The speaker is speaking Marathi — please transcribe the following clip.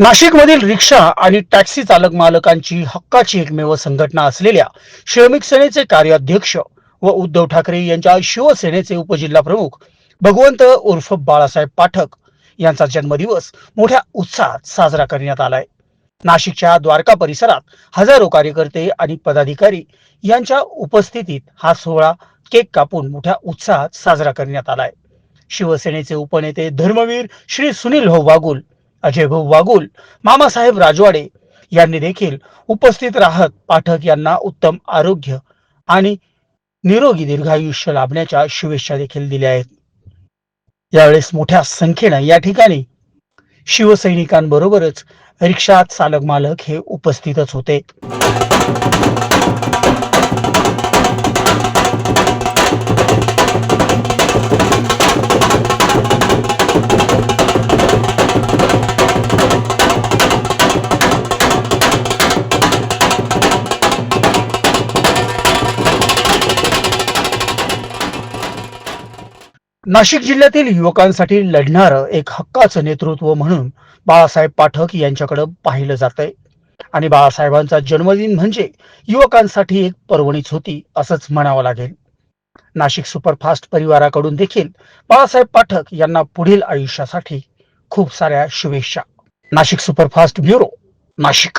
नाशिकमधील रिक्षा आणि टॅक्सी चालक मालकांची हक्काची एकमेव संघटना असलेल्या श्रमिक सेनेचे कार्याध्यक्ष व उद्धव ठाकरे यांच्या शिवसेनेचे उपजिल्हा प्रमुख भगवंत उर्फ बाळासाहेब पाठक यांचा जन्मदिवस मोठ्या उत्साहात साजरा करण्यात आलाय. नाशिकच्या द्वारका परिसरात हजारो कार्यकर्ते आणि पदाधिकारी यांच्या उपस्थितीत हा सोहळा केक कापून मोठ्या उत्साहात साजरा करण्यात आलाय. शिवसेनेचे उपनेते धर्मवीर श्री सुनील हो वागुल अजय भाऊ वागुल मामासाहेब राजवाडे यांनी देखील उपस्थित राहत पाठक यांना उत्तम आरोग्य आणि निरोगी दीर्घायुष्य लाभण्याच्या शुभेच्छा देखील दिल्या आहेत. यावेळेस मोठ्या संख्येनं या ठिकाणी शिवसैनिकांबरोबरच रिक्षात चालक मालक हे उपस्थितच होते. नाशिक जिल्ह्यातील युवकांसाठी लढणारं एक हक्काचं नेतृत्व म्हणून बाळासाहेब पाठक यांच्याकडे पाहिलं जातंय. आणि बाळासाहेबांचा जन्मदिन म्हणजे युवकांसाठी एक पर्वणीच होती असंच म्हणावं लागेल. नाशिक सुपरफास्ट परिवाराकडून देखील बाळासाहेब पाठक यांना पुढील आयुष्यासाठी खूप साऱ्या शुभेच्छा. Nashik superfast bureau Nashik.